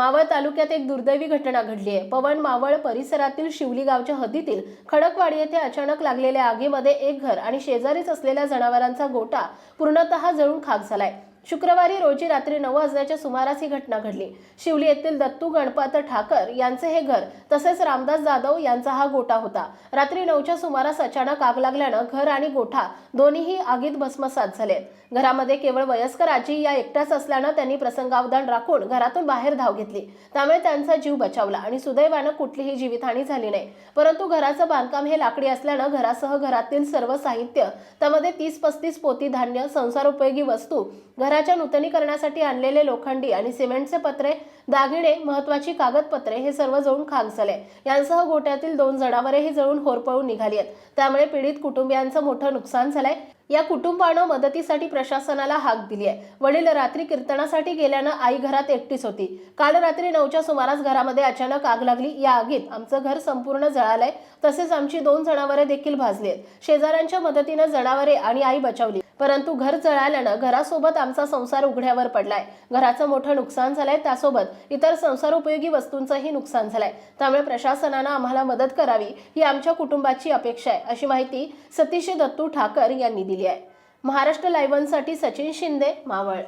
मावळ तालुक्यात एक दुर्दैवी घटना घडली आहे. पवन मावळ परिसरातील शिवली गावच्या हद्दीतील खडकवाडी येथे अचानक लागलेल्या आगीमध्ये एक घर आणि शेजारीच असलेल्या जनावरांचा गोटा पूर्णतः जळून खाक झालाय. शुक्रवारी रोजी रात्री नऊ वाजण्याच्या सुमारास ही घटना घडली. शिवली येथील दत्तू गणपत ठाकर यांचे हे घर तसेच रामदास जाधव यांचा हा गोठा होता. रात्री नऊच्या सुमारास अचानक आग लागल्यानं घर आणि गोठा दोन्हीही आगीत भस्मसात झाले घरामध्ये केवळ वयस्कर आजी या एकट्याच असल्यानं त्यांनी प्रसंगावधान राखून घरातून बाहेर धाव घेतली. त्यामुळे त्यांचा जीव बचावला आणि सुदैवानं कुठलीही जीवितहानी झाली नाही. परंतु घराचं बांधकाम हे लाकडी असल्यानं घरासह घरातील सर्व साहित्य त्यामध्ये तीस पस्तीस पोती धान्य संसारोपयोगी वस्तू घराच्या नूतनीकरणासाठी आणलेले लोखंडी आणि सिमेंटचे पत्रे दागिने महत्वाची कागदपत्रे हे सर्व जळून खाक झाले यांसह गोट्यातील दोन जनावरेही जळून होरपळून निघाली आहेत. त्यामुळे पीडित कुटुंबियांचं मोठं नुकसान झालंय. या कुटुंबानं मदतीसाठी प्रशासनाला हाक दिली आहे. वडील रात्री कीर्तनासाठी गेल्यानं आई घरात एकटीच होती. काल रात्री नऊच्या सुमारास घरामध्ये अचानक आग लागली. या आगीत आमचं घर संपूर्ण जळालंय. तसेच आमची दोन जनावरे देखील भाजली आहेत. शेजाऱ्यांच्या मदतीनं जनावरे आणि आई बचावली. परंतु घर जळाल्यानं घरासोबत आमचा संसार उघड्यावर पडलाय. घराचं मोठं नुकसान झालंय त्यासोबत इतर संसार उपयोगी वस्तूंचंही नुकसान झालंय. त्यामुळे प्रशासनानं आम्हाला मदत करावी ही आमच्या कुटुंबाची अपेक्षा आहे अशी माहिती सतीश दत्तू ठाकर यांनी दिली आहे. महाराष्ट्र लाईव्हसाठी सचिन शिंदे मावळ.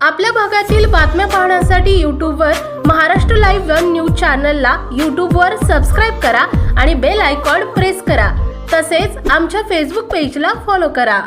आपल्या भागातील बातम्या पाहण्यासाठी यूट्यूबवर महाराष्ट्र लाईव्ह वन न्यूज चॅनलला यूट्यूबवर सबस्क्राईब करा आणि बेल आयकॉन प्रेस करा. तसेच आमच्या फेसबुक पेजला फॉलो करा.